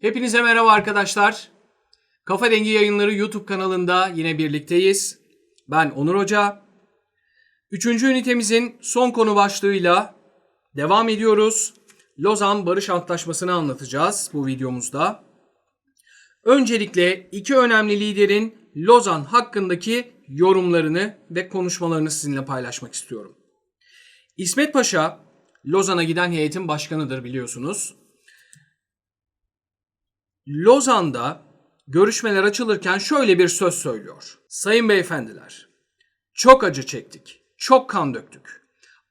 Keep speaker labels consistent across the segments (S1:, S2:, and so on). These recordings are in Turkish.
S1: Hepinize merhaba arkadaşlar. Kafa Dengi Yayınları YouTube kanalında yine birlikteyiz. Ben Onur Hoca. Üçüncü ünitemizin son konu başlığıyla devam ediyoruz. Lozan Barış Antlaşması'nı anlatacağız bu videomuzda. Öncelikle iki önemli liderin Lozan hakkındaki yorumlarını ve konuşmalarını sizinle paylaşmak istiyorum. İsmet Paşa, Lozan'a giden heyetin başkanıdır biliyorsunuz. Lozan'da görüşmeler açılırken şöyle bir söz söylüyor. Sayın beyefendiler, çok acı çektik, çok kan döktük.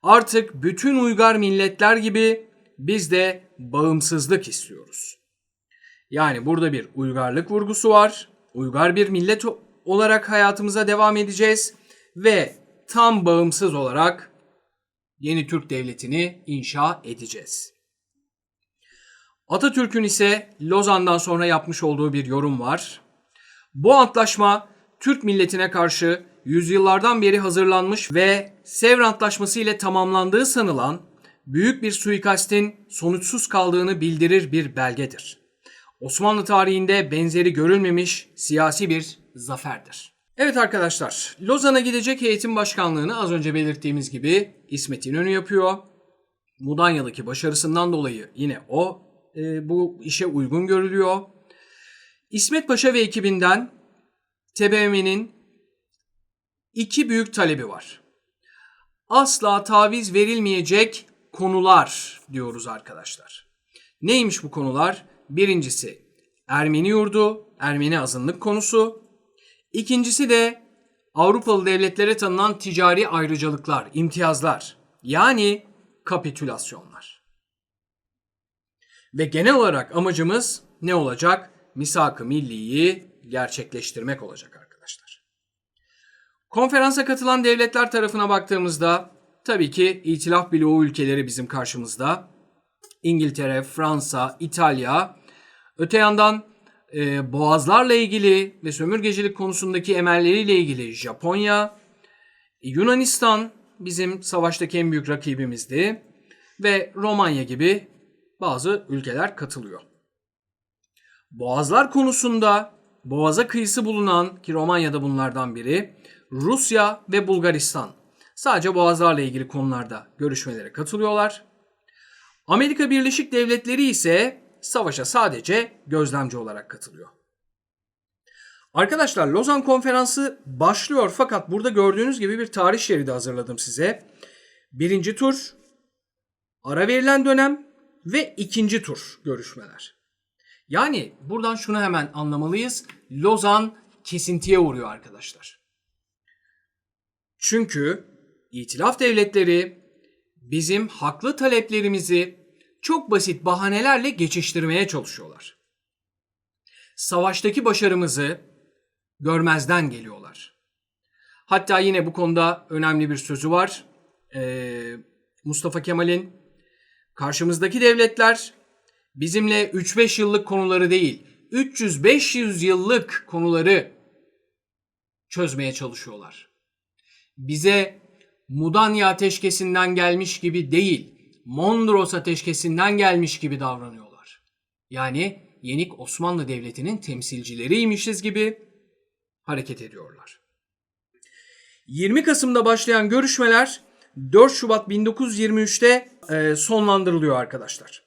S1: Artık bütün uygar milletler gibi biz de bağımsızlık istiyoruz. Yani burada bir uygarlık vurgusu var. Uygar bir millet olarak hayatımıza devam edeceğiz ve tam bağımsız olarak yeni Türk devletini inşa edeceğiz. Atatürk'ün ise Lozan'dan sonra yapmış olduğu bir yorum var. Bu antlaşma Türk milletine karşı yüzyıllardan beri hazırlanmış ve Sevr Antlaşması ile tamamlandığı sanılan büyük bir suikastin sonuçsuz kaldığını bildirir bir belgedir. Osmanlı tarihinde benzeri görülmemiş siyasi bir zaferdir. Evet arkadaşlar, Lozan'a gidecek heyetin başkanlığını az önce belirttiğimiz gibi İsmet İnönü yapıyor. Mudanya'daki başarısından dolayı yine o e, bu işe uygun görülüyor. İsmet Paşa ve ekibinden TBMM'nin iki büyük talebi var. Asla taviz verilmeyecek konular diyoruz arkadaşlar. Neymiş bu konular? Birincisi Ermeni yurdu, Ermeni azınlık konusu. İkincisi de Avrupalı devletlere tanınan ticari ayrıcalıklar, imtiyazlar. Yani kapitülasyonlar. Ve genel olarak amacımız ne olacak? Misak-ı milliyi gerçekleştirmek olacak arkadaşlar. Konferansa katılan devletler tarafına baktığımızda tabii ki İtilaf bloğu ülkeleri bizim karşımızda. İngiltere, Fransa, İtalya. Öte yandan e, boğazlarla ilgili ve sömürgecilik konusundaki emelleriyle ilgili Japonya, Yunanistan bizim savaştaki en büyük rakibimizdi ve Romanya gibi bazı ülkeler katılıyor. Boğazlar konusunda Boğaza kıyısı bulunan ki Romanya'da bunlardan biri Rusya ve Bulgaristan sadece boğazlarla ilgili konularda görüşmelere katılıyorlar. Amerika Birleşik Devletleri ise savaşa sadece gözlemci olarak katılıyor. Arkadaşlar Lozan Konferansı başlıyor fakat burada gördüğünüz gibi bir tarih şeridi hazırladım size. Birinci tur, ara verilen dönem ve ikinci tur görüşmeler. Yani buradan şunu hemen anlamalıyız. Lozan kesintiye uğruyor arkadaşlar. Çünkü itilaf devletleri bizim haklı taleplerimizi çok basit bahanelerle geçiştirmeye çalışıyorlar. Savaştaki başarımızı görmezden geliyorlar. Hatta yine bu konuda önemli bir sözü var. Ee, Mustafa Kemal'in karşımızdaki devletler bizimle 3-5 yıllık konuları değil, 300-500 yıllık konuları çözmeye çalışıyorlar. Bize Mudanya ateşkesinden gelmiş gibi değil, Mondros ateşkesinden gelmiş gibi davranıyorlar. Yani Yenik Osmanlı Devleti'nin temsilcileriymişiz gibi hareket ediyorlar. 20 Kasım'da başlayan görüşmeler 4 Şubat 1923'te e, sonlandırılıyor arkadaşlar.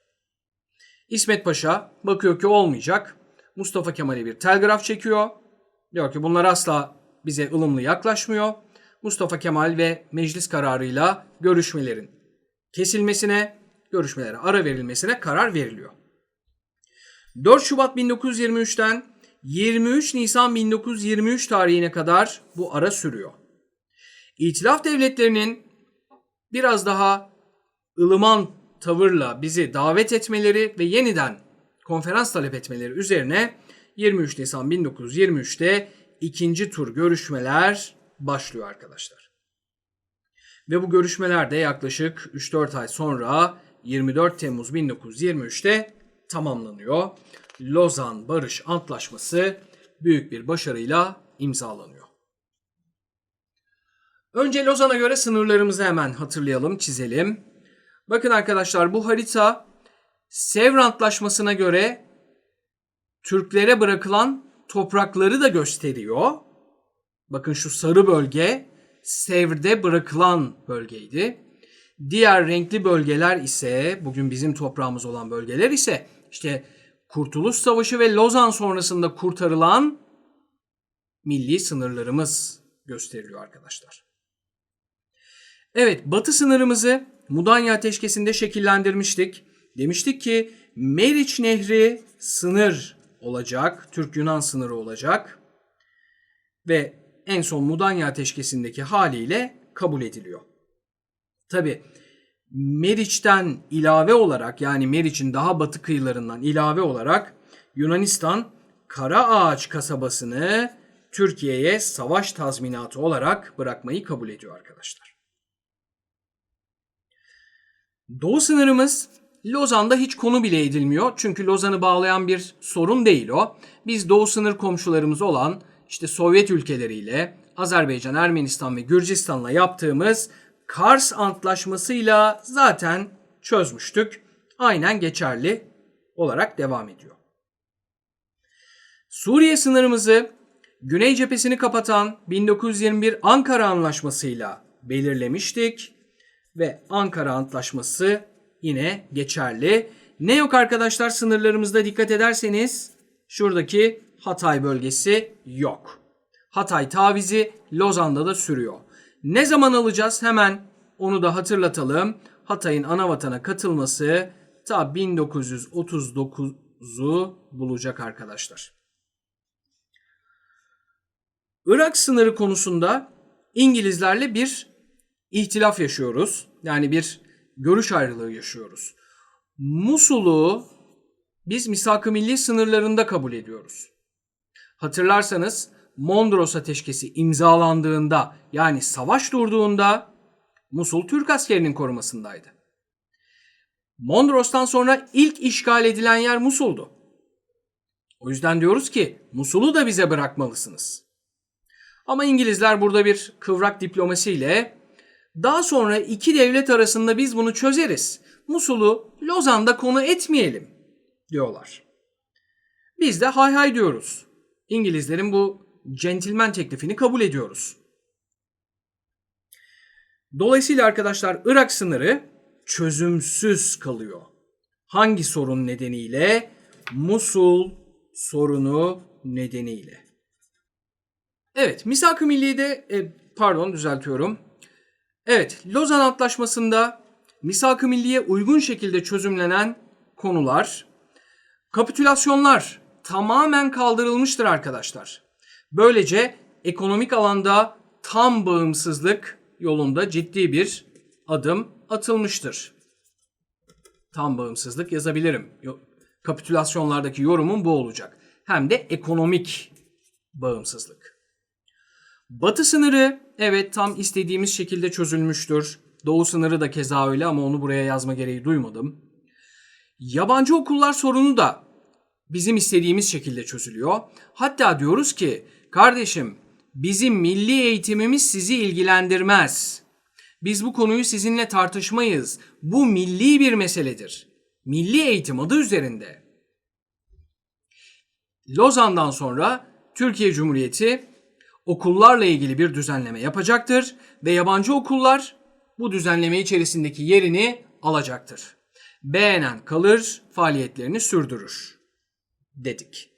S1: İsmet Paşa bakıyor ki olmayacak. Mustafa Kemal'e bir telgraf çekiyor. Diyor ki bunlar asla bize ılımlı yaklaşmıyor. Mustafa Kemal ve meclis kararıyla görüşmelerin kesilmesine, görüşmelere ara verilmesine karar veriliyor. 4 Şubat 1923'ten 23 Nisan 1923 tarihine kadar bu ara sürüyor. İtilaf devletlerinin biraz daha ılıman tavırla bizi davet etmeleri ve yeniden konferans talep etmeleri üzerine 23 Nisan 1923'te ikinci tur görüşmeler başlıyor arkadaşlar. Ve bu görüşmeler de yaklaşık 3-4 ay sonra 24 Temmuz 1923'te tamamlanıyor. Lozan Barış Antlaşması büyük bir başarıyla imzalanıyor. Önce Lozan'a göre sınırlarımızı hemen hatırlayalım, çizelim. Bakın arkadaşlar bu harita Sevr Antlaşması'na göre Türklere bırakılan toprakları da gösteriyor. Bakın şu sarı bölge Sevr'de bırakılan bölgeydi. Diğer renkli bölgeler ise bugün bizim toprağımız olan bölgeler ise işte Kurtuluş Savaşı ve Lozan sonrasında kurtarılan milli sınırlarımız gösteriliyor arkadaşlar. Evet, batı sınırımızı Mudanya Ateşkesi'nde şekillendirmiştik. Demiştik ki Meriç Nehri sınır olacak, Türk-Yunan sınırı olacak ve en son Mudanya Ateşkesi'ndeki haliyle kabul ediliyor. Tabi Meriç'ten ilave olarak yani Meriç'in daha batı kıyılarından ilave olarak Yunanistan Karaağaç kasabasını Türkiye'ye savaş tazminatı olarak bırakmayı kabul ediyor arkadaşlar. Doğu sınırımız Lozan'da hiç konu bile edilmiyor. Çünkü Lozan'ı bağlayan bir sorun değil o. Biz doğu sınır komşularımız olan işte Sovyet ülkeleriyle Azerbaycan, Ermenistan ve Gürcistan'la yaptığımız Kars Antlaşması'yla zaten çözmüştük. Aynen geçerli olarak devam ediyor. Suriye sınırımızı Güney cephesini kapatan 1921 Ankara Anlaşması'yla belirlemiştik ve Ankara Antlaşması yine geçerli. Ne yok arkadaşlar sınırlarımızda dikkat ederseniz şuradaki Hatay bölgesi yok. Hatay tavizi Lozan'da da sürüyor. Ne zaman alacağız? Hemen onu da hatırlatalım. Hatay'ın ana vatana katılması ta 1939'u bulacak arkadaşlar. Irak sınırı konusunda İngilizlerle bir ihtilaf yaşıyoruz. Yani bir görüş ayrılığı yaşıyoruz. Musul'u biz misak-ı milli sınırlarında kabul ediyoruz. Hatırlarsanız Mondros Ateşkesi imzalandığında yani savaş durduğunda Musul Türk askerinin korumasındaydı. Mondros'tan sonra ilk işgal edilen yer Musul'du. O yüzden diyoruz ki Musul'u da bize bırakmalısınız. Ama İngilizler burada bir kıvrak diplomasiyle daha sonra iki devlet arasında biz bunu çözeriz. Musul'u Lozan'da konu etmeyelim diyorlar. Biz de hay hay diyoruz. İngilizlerin bu centilmen teklifini kabul ediyoruz. Dolayısıyla arkadaşlar Irak sınırı çözümsüz kalıyor. Hangi sorun nedeniyle? Musul sorunu nedeniyle. Evet, Misak-ı Milliye'de e, pardon düzeltiyorum. Evet, Lozan Antlaşması'nda Misak-ı Milliye uygun şekilde çözümlenen konular, kapitülasyonlar tamamen kaldırılmıştır arkadaşlar. Böylece ekonomik alanda tam bağımsızlık yolunda ciddi bir adım atılmıştır. Tam bağımsızlık yazabilirim. Kapitülasyonlardaki yorumum bu olacak. Hem de ekonomik bağımsızlık. Batı sınırı evet tam istediğimiz şekilde çözülmüştür. Doğu sınırı da keza öyle ama onu buraya yazma gereği duymadım. Yabancı okullar sorunu da bizim istediğimiz şekilde çözülüyor. Hatta diyoruz ki kardeşim bizim milli eğitimimiz sizi ilgilendirmez. Biz bu konuyu sizinle tartışmayız. Bu milli bir meseledir. Milli eğitim adı üzerinde. Lozan'dan sonra Türkiye Cumhuriyeti okullarla ilgili bir düzenleme yapacaktır ve yabancı okullar bu düzenleme içerisindeki yerini alacaktır. Beğenen kalır, faaliyetlerini sürdürür dedik.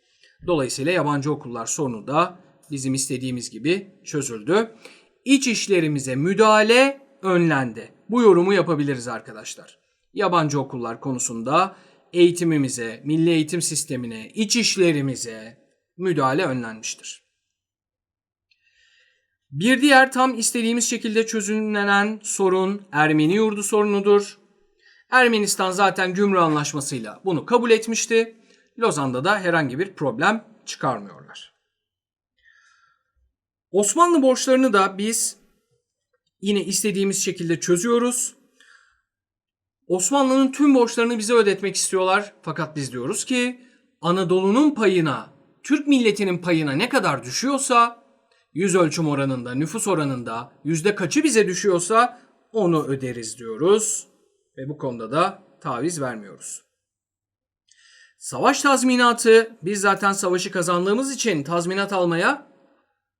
S1: Dolayısıyla yabancı okullar sorunu da bizim istediğimiz gibi çözüldü. İç işlerimize müdahale önlendi. Bu yorumu yapabiliriz arkadaşlar. Yabancı okullar konusunda eğitimimize, milli eğitim sistemine, iç işlerimize müdahale önlenmiştir. Bir diğer tam istediğimiz şekilde çözümlenen sorun Ermeni yurdu sorunudur. Ermenistan zaten Gümrük Anlaşması'yla bunu kabul etmişti. Lozan'da da herhangi bir problem çıkarmıyorlar. Osmanlı borçlarını da biz yine istediğimiz şekilde çözüyoruz. Osmanlı'nın tüm borçlarını bize ödetmek istiyorlar. Fakat biz diyoruz ki Anadolu'nun payına, Türk milletinin payına ne kadar düşüyorsa yüz ölçüm oranında, nüfus oranında yüzde kaçı bize düşüyorsa onu öderiz diyoruz. Ve bu konuda da taviz vermiyoruz. Savaş tazminatı biz zaten savaşı kazandığımız için tazminat almaya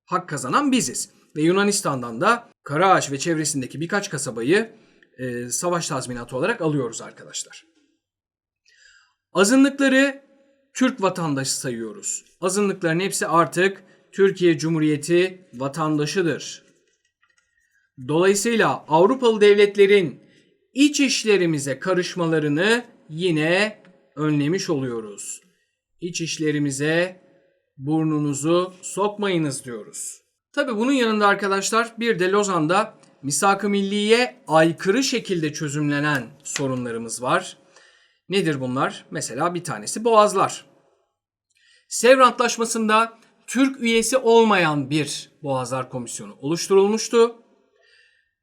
S1: hak kazanan biziz. Ve Yunanistan'dan da Karaağaç ve çevresindeki birkaç kasabayı e, savaş tazminatı olarak alıyoruz arkadaşlar. Azınlıkları Türk vatandaşı sayıyoruz. Azınlıkların hepsi artık Türkiye Cumhuriyeti vatandaşıdır. Dolayısıyla Avrupalı devletlerin iç işlerimize karışmalarını yine önlemiş oluyoruz. İç işlerimize burnunuzu sokmayınız diyoruz. Tabi bunun yanında arkadaşlar bir de Lozan'da misak-ı milliye aykırı şekilde çözümlenen sorunlarımız var. Nedir bunlar? Mesela bir tanesi boğazlar. Sevr Antlaşması'nda Türk üyesi olmayan bir Boğazlar Komisyonu oluşturulmuştu.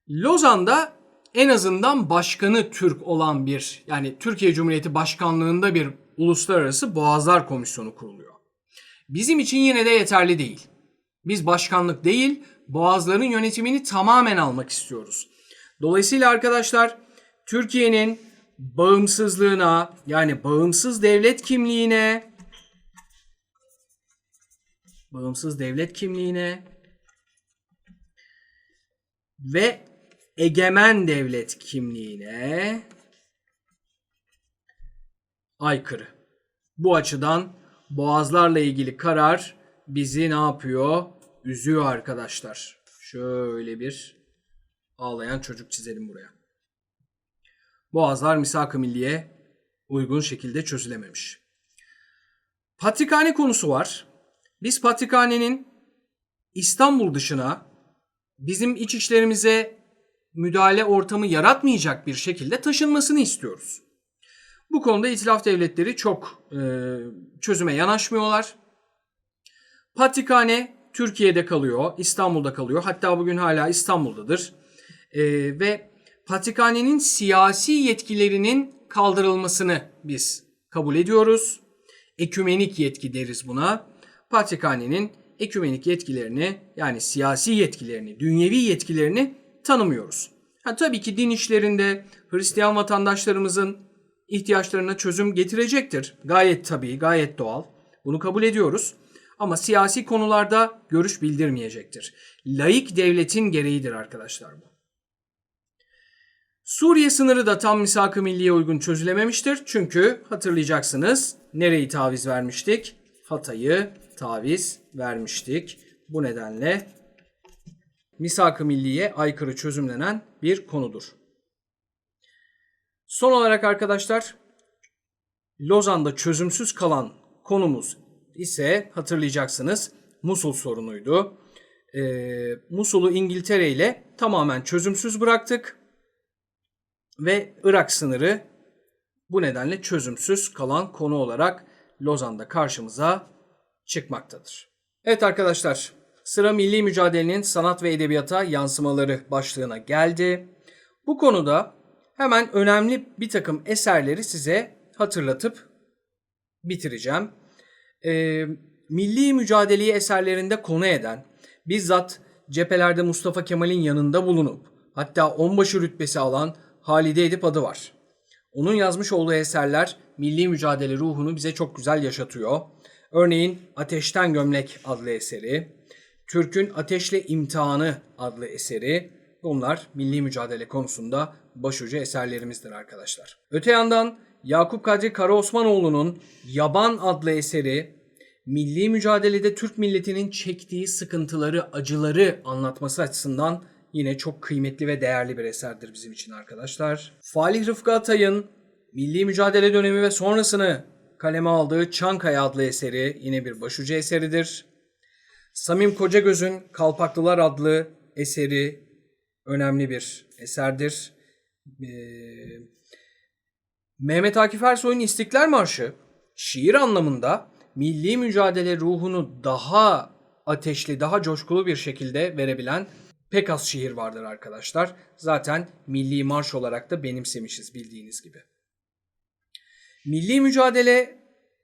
S1: Lozan'da en azından başkanı Türk olan bir yani Türkiye Cumhuriyeti Başkanlığında bir Uluslararası Boğazlar Komisyonu kuruluyor. Bizim için yine de yeterli değil. Biz başkanlık değil, boğazların yönetimini tamamen almak istiyoruz. Dolayısıyla arkadaşlar Türkiye'nin bağımsızlığına yani bağımsız devlet kimliğine bağımsız devlet kimliğine ve egemen devlet kimliğine aykırı. Bu açıdan boğazlarla ilgili karar bizi ne yapıyor? Üzüyor arkadaşlar. Şöyle bir ağlayan çocuk çizelim buraya. Boğazlar misak-ı milliye uygun şekilde çözülememiş. Patrikhane konusu var. Biz Patrikhane'nin İstanbul dışına bizim iç işlerimize müdahale ortamı yaratmayacak bir şekilde taşınmasını istiyoruz. Bu konuda itilaf devletleri çok e, çözüme yanaşmıyorlar. Patrikhane Türkiye'de kalıyor, İstanbul'da kalıyor. Hatta bugün hala İstanbul'dadır. E, ve Patrikhane'nin siyasi yetkilerinin kaldırılmasını biz kabul ediyoruz. Ekümenik yetki deriz buna. Patrikhane'nin ekümenik yetkilerini yani siyasi yetkilerini, dünyevi yetkilerini tanımıyoruz. Ha, tabii ki din işlerinde Hristiyan vatandaşlarımızın ihtiyaçlarına çözüm getirecektir. Gayet tabii, gayet doğal. Bunu kabul ediyoruz. Ama siyasi konularda görüş bildirmeyecektir. Laik devletin gereğidir arkadaşlar bu. Suriye sınırı da tam misak-ı milliye uygun çözülememiştir. Çünkü hatırlayacaksınız nereyi taviz vermiştik? Hatay'ı taviz vermiştik. Bu nedenle misak-ı milliye aykırı çözümlenen bir konudur. Son olarak arkadaşlar Lozan'da çözümsüz kalan konumuz ise hatırlayacaksınız Musul sorunuydu. Ee, Musul'u İngiltere ile tamamen çözümsüz bıraktık ve Irak sınırı bu nedenle çözümsüz kalan konu olarak Lozan'da karşımıza çıkmaktadır. Evet arkadaşlar sıra milli mücadelenin sanat ve edebiyata yansımaları başlığına geldi. Bu konuda hemen önemli bir takım eserleri size hatırlatıp bitireceğim. Ee, milli mücadeleyi eserlerinde konu eden, bizzat cephelerde Mustafa Kemal'in yanında bulunup hatta onbaşı rütbesi alan Halide Edip adı var. Onun yazmış olduğu eserler milli mücadele ruhunu bize çok güzel yaşatıyor. Örneğin Ateşten Gömlek adlı eseri, Türk'ün Ateşle İmtihanı adlı eseri bunlar milli mücadele konusunda başucu eserlerimizdir arkadaşlar. Öte yandan Yakup Kadri Karaosmanoğlu'nun Yaban adlı eseri milli mücadelede Türk milletinin çektiği sıkıntıları, acıları anlatması açısından yine çok kıymetli ve değerli bir eserdir bizim için arkadaşlar. Falih Rıfkı Atay'ın milli mücadele dönemi ve sonrasını kaleme aldığı Çankaya adlı eseri yine bir başucu eseridir. Samim Kocagöz'ün Kalpaklılar adlı eseri önemli bir eserdir. Ee, Mehmet Akif Ersoy'un İstiklal Marşı şiir anlamında milli mücadele ruhunu daha ateşli, daha coşkulu bir şekilde verebilen pek az şiir vardır arkadaşlar. Zaten milli marş olarak da benimsemişiz bildiğiniz gibi. Milli mücadele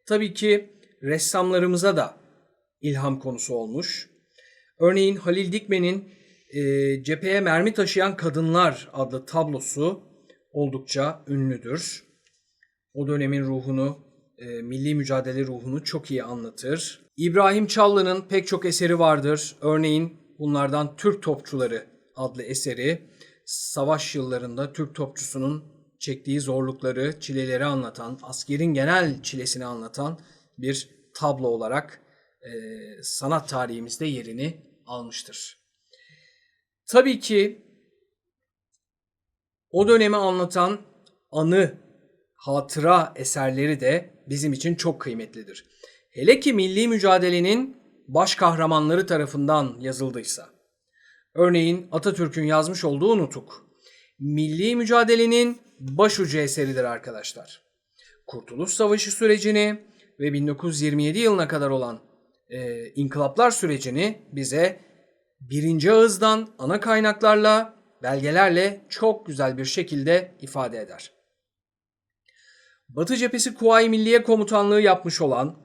S1: tabii ki ressamlarımıza da ilham konusu olmuş. Örneğin Halil Dikmen'in e, Cepheye Mermi Taşıyan Kadınlar adlı tablosu oldukça ünlüdür. O dönemin ruhunu e, milli mücadele ruhunu çok iyi anlatır. İbrahim Çallı'nın pek çok eseri vardır. Örneğin bunlardan Türk Topçuları adlı eseri savaş yıllarında Türk topçusunun çektiği zorlukları, çileleri anlatan, askerin genel çilesini anlatan bir tablo olarak e, sanat tarihimizde yerini almıştır. Tabii ki o dönemi anlatan anı, hatıra eserleri de bizim için çok kıymetlidir. Hele ki milli mücadelenin baş kahramanları tarafından yazıldıysa. Örneğin Atatürk'ün yazmış olduğu Nutuk. Milli mücadelenin başucu eseridir arkadaşlar. Kurtuluş Savaşı sürecini ve 1927 yılına kadar olan e, inkılaplar sürecini bize birinci ağızdan ana kaynaklarla, belgelerle çok güzel bir şekilde ifade eder. Batı Cephesi Kuvayi Milliye Komutanlığı yapmış olan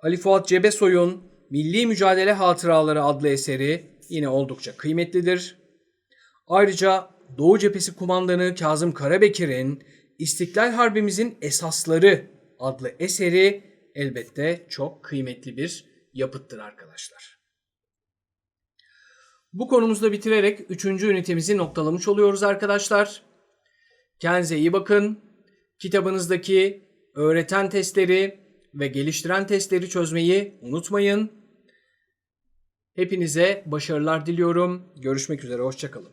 S1: Ali Fuat Cebesoy'un Milli Mücadele Hatıraları adlı eseri yine oldukça kıymetlidir. Ayrıca Doğu Cephesi Kumandanı Kazım Karabekir'in İstiklal Harbimizin Esasları adlı eseri elbette çok kıymetli bir yapıttır arkadaşlar. Bu konumuzda bitirerek 3. ünitemizi noktalamış oluyoruz arkadaşlar. Kendinize iyi bakın. Kitabınızdaki öğreten testleri ve geliştiren testleri çözmeyi unutmayın. Hepinize başarılar diliyorum. Görüşmek üzere, hoşçakalın.